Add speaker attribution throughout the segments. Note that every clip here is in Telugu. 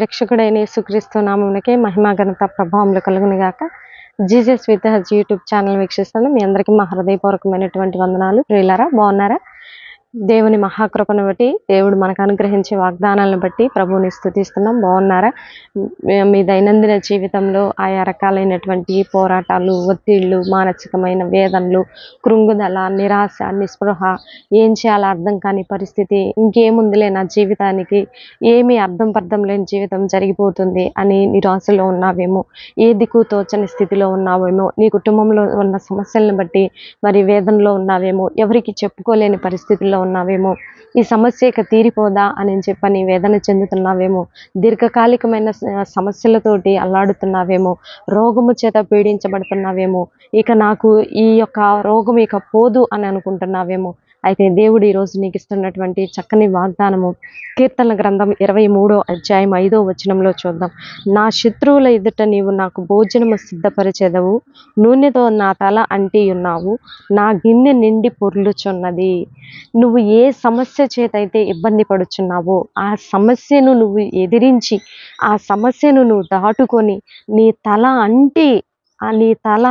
Speaker 1: రక్షకుడైన యేసుక్రీస్తు నామమునకే మహిమా ఘనత ప్రభావములు కలుగును గాక. జీసస్ విత్ హజ్ యూట్యూబ్ ఛానల్ వీక్షిస్తున్న మీ అందరికీ మా హృదయపూర్వకమైనటువంటి వందనాలు. ప్రియులారా బాగున్నారా? దేవుని మహాకృపను బట్టి దేవుడు మనకు అనుగ్రహించే వాగ్దానాలను బట్టి ప్రభువుని స్థుతిస్తున్నాం. బాగున్నారా? మీ- దైనందిన జీవితంలో ఆయా రకాలైనటువంటి పోరాటాలు ఒత్తిళ్ళు మానసికమైన వేదనలు కృంగుదల నిరాశ నిస్పృహ ఏం చేయాలో అర్థం కాని పరిస్థితి ఇంకేముందిలే నా జీవితానికి ఏమీ అర్థం పర్థం లేని జీవితం జరిగిపోతుంది అని నిరాశలో ఉన్నావేమో ఏ దిక్కు తోచని స్థితిలో ఉన్నావేమో నీ కుటుంబంలో ఉన్న సమస్యలను బట్టి మరి వేదనలో ఉన్నావేమో ఎవరికి చెప్పుకోలేని పరిస్థితుల్లో ఉన్నావేమో? ఈ సమస్య ఇక తీరిపోదా అని చెప్పని వేదన చెందుతున్నావేమో? దీర్ఘకాలికమైన సమస్యలతోటి అల్లాడుతున్నావేమో? రోగము చేత పీడించబడుతున్నావేమో? ఇక నాకు ఈ యొక్క రోగం ఇక పోదు అని అనుకుంటున్నావేమో? అయితే దేవుడు ఈరోజు నీకు ఇస్తున్నటువంటి చక్కని వాగ్దానము కీర్తన గ్రంథం ఇరవై మూడో అధ్యాయం ఐదో వచనంలో చూద్దాం. నా శత్రువుల ఎదుట నీవు నాకు భోజనము సిద్ధపరిచెదవు నూనెతో నా తల అంటి ఉన్నావు నా గిన్నె నిండి పొర్లుచున్నది. నువ్వు ఏ సమస్య చేతైతే ఇబ్బంది పడుచున్నావో ఆ సమస్యను నువ్వు ఎదిరించి ఆ సమస్యను నువ్వు దాటుకొని నీ తల అంటి ఆ నీ తల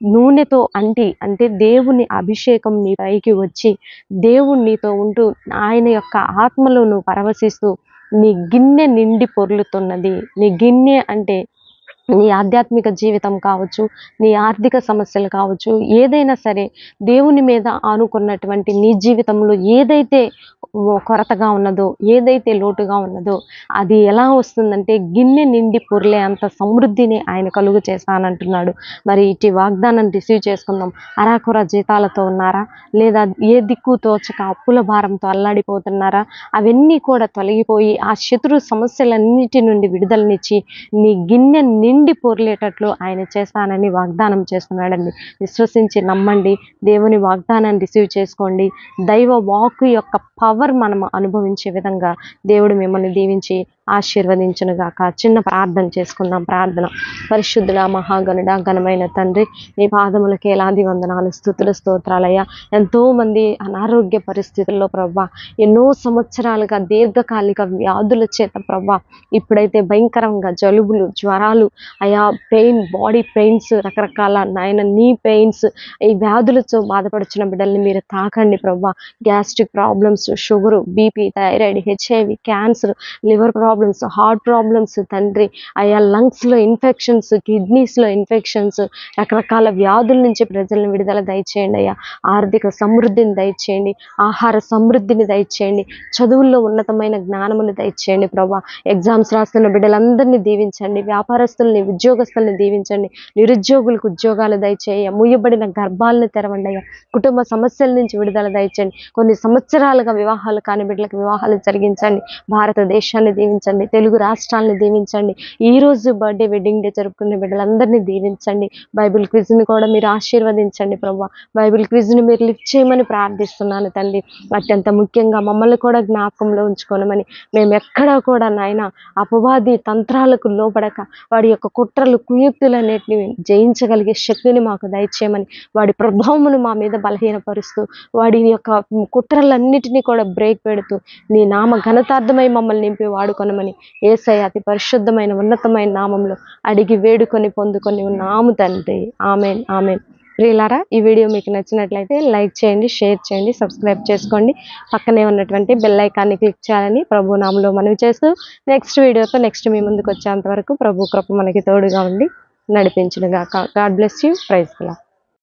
Speaker 1: నూనెతో అంటి అంటే దేవుని అభిషేకం నీ పైకి వచ్చి దేవుడు నీతో ఉంటూ ఆయన యొక్క ఆత్మలో నువ్వు పరవశిస్తూ నీ గిన్నె నిండి పొర్లుతున్నది. నీ గిన్నె అంటే నీ ఆధ్యాత్మిక జీవితం కావచ్చు నీ ఆర్థిక సమస్యలు కావచ్చు ఏదైనా సరే దేవుని మీద ఆనుకున్నటువంటి నీ జీవితంలో ఏదైతే కొరతగా ఉన్నదో ఏదైతే లోటుగా ఉన్నదో అది ఎలా వస్తుందంటే గిన్నె నిండి పొర్లే అంత సమృద్ధిని ఆయన కలుగు చేస్తానంటున్నాడు మరి ఇటు వాగ్దానం రిసీవ్ చేసుకుందాం. అరాకుర జీతాలతో ఉన్నారా? లేదా ఏ దిక్కు తోచక అప్పుల భారంతో అల్లాడిపోతున్నారా? అవన్నీ కూడా తొలగిపోయి ఆ శత్రు సమస్యలన్నిటి నుండి విడుదలనిచ్చి నీ గిన్నె నిండి పొర్లేటట్లు ఆయన చేస్తానని వాగ్దానం చేస్తున్నాడండి. విశ్వసించి నమ్మండి. దేవుని వాగ్దానాన్ని రిసీవ్ చేసుకోండి. దైవ వాక్ యొక్క పవర్ మనం అనుభవించే విధంగా దేవుడు మిమ్మల్ని దీవించి ఆశీర్వదించనుగాక. చిన్న ప్రార్థన చేసుకుందాం ప్రార్థన. పరిశుద్ధుడ మహాగణుడ ఘనమైన తండ్రి నీ పాదములకి ఎలాది వందనాలు స్థుతుల స్తోత్రాలయ్యా. ఎంతో మంది అనారోగ్య పరిస్థితుల్లో ప్రవ్వా ఎన్నో సంవత్సరాలుగా దీర్ఘకాలిక వ్యాధుల చేత ప్రవ్వా ఇప్పుడైతే భయంకరంగా జలుబులు జ్వరాలు అయా పెయిన్ బాడీ పెయిన్స్ రకరకాల నాయన నీ పెయిన్స్ ఈ వ్యాధులతో బాధపడుచున్న బిడ్డల్ని మీరు తాకండి ప్రవ్వా. Gastric problems sugar BP thyroid HIV cancer liver problems heart problems తండ్రి అయా లంగ్స్లో ఇన్ఫెక్షన్స్ కిడ్నీస్లో ఇన్ఫెక్షన్స్ రకరకాల వ్యాధుల నుంచి ప్రజలను విడుదల దయచేయండి అయ్యా. ఆర్థిక సమృద్ధిని దయచేయండి ఆహార సమృద్ధిని దయచేయండి చదువుల్లో ఉన్నతమైన జ్ఞానమును దయచేయండి ప్రభా. ఎగ్జామ్స్ రాస్తున్న బిడ్డలందరినీ దీవించండి వ్యాపారస్తుల్ని ఉద్యోగస్తుల్ని దీవించండి నిరుద్యోగులకు ఉద్యోగాలు దయచేయ ముయ్యబడిన గర్భాలను తెరవండి అయ్యా. కుటుంబ సమస్యల నుంచి విడుదల దయచేయండి. కొన్ని సంవత్సరాలుగా వివాహాలు కాని బిడ్డలకు వివాహాలు జరిగించండి. భారతదేశాన్ని దీవించండి. తెలుగు రాష్ట్రాలను దీవించండి. ఈ రోజు బర్త్డే వెడ్డింగ్ డే జరుపుకునే బిడ్డలందరినీ దీవించండి. బైబిల్ క్విజ్ని కూడా మీరు ఆశీర్వదించండి ప్రభా. బైబిల్ క్విజ్ని మీరు లిఫ్ట్ చేయమని ప్రార్థిస్తున్నాను తండ్రి అత్యంత ముఖ్యంగా మమ్మల్ని కూడా జ్ఞాపకంలో ఉంచుకోనమని. మేము ఎక్కడా కూడా నాయన అపవాది తంత్రాలకు లోపడక వాడి యొక్క కుట్రలు కుయుక్తులన్నిటిని జయించగలిగే శక్తిని మాకు దయచేయమని. వాడి ప్రభావమును మా మీద బలహీనపరుస్తూ వాడి యొక్క కుట్రలన్నిటినీ కూడా బ్రేక్ పెడుతూ నీ నామ ఘనతార్థమై మమ్మల్ని నింపి వాడుకొనమని ఏసై అతి పరిశుద్ధమైన ఉన్నతమైన నామంలో అడిగి వేడుకొని పొందుకొని ఉన్నాము తండ్రి. Amen amen. ప్రియులారా ఈ వీడియో మీకు నచ్చినట్లయితే లైక్ చేయండి షేర్ చేయండి సబ్స్క్రైబ్ చేసుకోండి. పక్కనే ఉన్నటువంటి బెల్ ఐకాన్ని క్లిక్ చేయాలని ప్రభు నామంలో మనవి చేస్తూ నెక్స్ట్ వీడియోతో నెక్స్ట్ మీ ముందుకు వచ్చేంత వరకు ప్రభు కృప మనకి తోడుగా ఉండి నడిపించునుగాక. God bless you. Praise law